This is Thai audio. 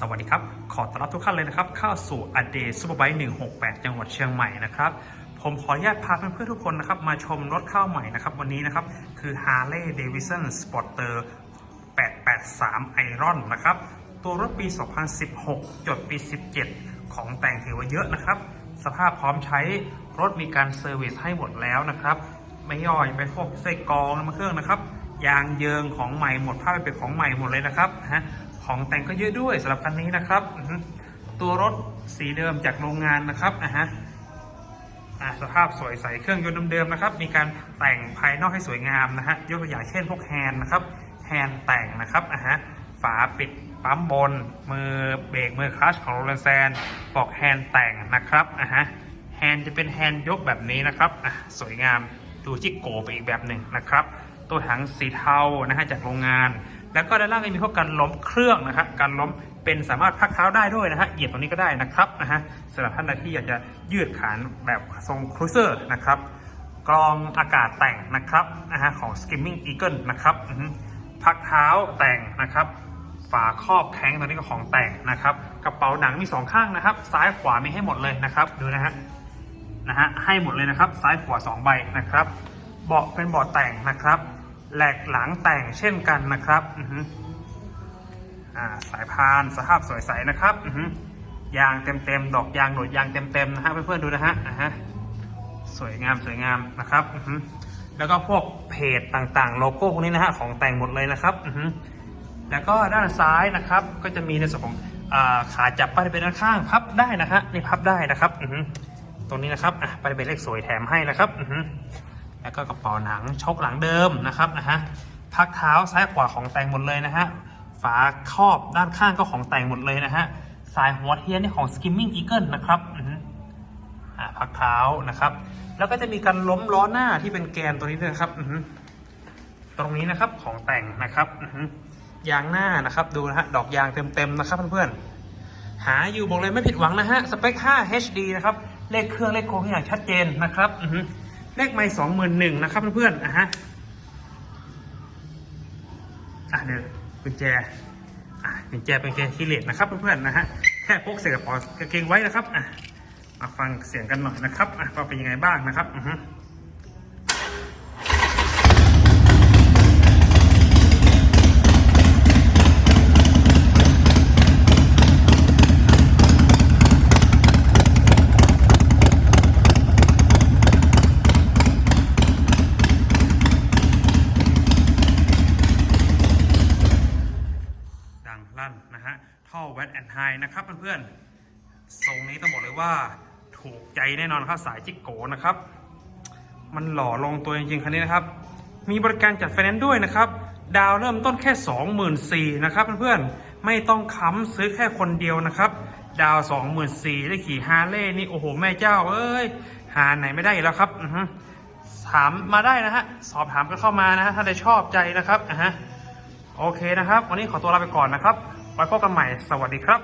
สวัสดีครับ ขอต้อนรับทุกท่านเลยนะครับ เข้าสู่อเดซูเปอร์ไบค์168 จังหวัดเชียงใหม่นะครับ ผมขออนุญาตพาเพื่อนๆทุกคนนะครับ มาชมรถเข้าใหม่นะครับ วันนี้นะครับ คือ Harley Davidson Sporter 883 Iron นะครับ ตัวรถปี 2016 จดปี 17 ของแต่งถือว่าเยอะนะครับ สภาพพร้อมใช้รถมีการเซอร์วิสให้หมดแล้วนะครับ ไม่ย่อยเป็นพวกไส้กรองน้ำมันเครื่องนะครับ ยางเยิงของใหม่หมดภาพเป็นของใหม่หมดเลยนะครับฮะของแต่งก็เยอะด้วยสำหรับคันนี้นะครับ ตัวรถสีเดิมจากโรงงานนะครับอะฮะสภาพสวยใสเครื่องยนต์เดิมๆนะครับ มีการแต่งภายนอกให้สวยงามนะฮะยกตัวอย่างเช่นพวกแฮนด์นะครับแฮนด์แต่งนะครับอะฮะฝาปิดปั๊มบน มือเบรกมือคลัชของโรลแซนบอกแฮนด์แต่งนะครับอะฮะแฮนด์จะเป็นแฮนด์ยกแบบนี้นะครับอะสวยงามดูจิกโกไปอีกแบบหนึ่งนะครับ ตัวถังสีเทานะฮะจากโรงงาน แล้วก็ด้านล่างก็มีพวกการล้มเครื่องนะครับการล้มเป็นสามารถพักเท้าได้ด้วยนะฮะเหยียบตรงนี้ก็ได้นะครับนะฮะสำหรับท่านใดที่อยากจะยืดขานแบบทรงครูเซอร์นะครับกรองอากาศแต่งนะครับนะฮะของ Skimming Eagle นะครับอือฮึพักเท้าแต่งนะครับฝาครอบแข้งตัวนี้ก็ของแต่งนะครับกระเป๋าหนังมีสองข้างนะครับ ซ้ายขวามีให้หมดเลยนะครับดูนะฮะนะฮะให้หมดเลยนะครับ ซ้ายขวา2ใบนะครับเบาะเป็นเบาะแต่งนะครับ แหลกหลังแต่งเช่นกันนะครับอ่าสายพานสภาพสวยใสนะครับอือฮึยางเต็มๆ ดอกยางหนวดยางเต็มๆนะฮะเพื่อนๆดูนะฮะอ่าฮะสวยงามสวยงามนะครับอือฮึแล้วก็พวกเพจต่างๆ โลโก้พวกนี้นะฮะของแต่งหมดเลยนะครับอือฮึแล้วก็ด้านซ้ายนะครับ ก็จะมีในส่วนของอ่าขาจับป้ายเบียนด้านข้างพับได้นะฮะนี่พับได้นะครับอือฮึตรงนี้นะครับอะไปเป็นเลขสวยแถมให้นะครับอือ แล้วก็กระเป๋าหนังชกหลังเดิมนะครับนะฮะพักเท้าซ้ายขวาของแต่งหมดเลยนะฮะฝาครอบด้านข้างก็ของแต่งหมดเลยนะฮะสายหัวเทียนนี่ของ Skimming Eagle นะครับอือฮึอะพักเท้านะครับ แล้วก็จะมีการล้มล้อหน้าที่เป็นแกนตัวนี้ด้วยนะครับอือฮึตรงนี้นะครับของแต่งนะครับอือฮึยางหน้านะครับดูนะฮะดอกยางเต็มๆนะครับเพื่อนๆหาอยู่บอกเลยไม่ผิดหวังนะฮะสเปค 5 HD นะครับเลขเครื่องเลขโครงอย่างชัดเจนนะครับอือฮึ เลขไม่สองหมื่นหนึ่งนะครับเพื่อนๆนะฮะอะเดี๋ยวกุญแจอะกุญแจเป็นกุญแจคีย์เลสนะครับเพื่อนๆนะฮะแค่พกใส่กระเป๋ากางเกงไว้นะครับอะมาฟังเสียงกันหน่อยนะครับอะว่าเป็นยังไงบ้างนะครับอือฮึ ดังลั่ นะฮะท่อแวตแอนไฮนะครับเพื่อนๆทรงนี้ต้องบอกเลยว่าถูกใจแน่นอนครับสายจิกโกนะครับ มันหล่อลงตัวจริงๆคันนี้นะครับ มีบริการจัดไฟแนนซ์ด้วยนะครับ ดาวเริ่มต้นแค่ 24,000นะครับเพื่อนๆไม่ต้องค้ำซื้อแค่คนเดียวนะครับ ดาว24,000ได้ขี่ฮาร์เลย์นี่โอ้โหแม่เจ้า เอ้ยหาไหนไม่ได้แล้วครับถามมาได้นะฮะสอบถามกันเข้ามานะฮะถ้าได้ชอบใจนะครับอะฮะโอเคนะครับ วันนี้ขอตัวลาไปก่อนนะครับ ไว้พบกันใหม่ สวัสดีครับ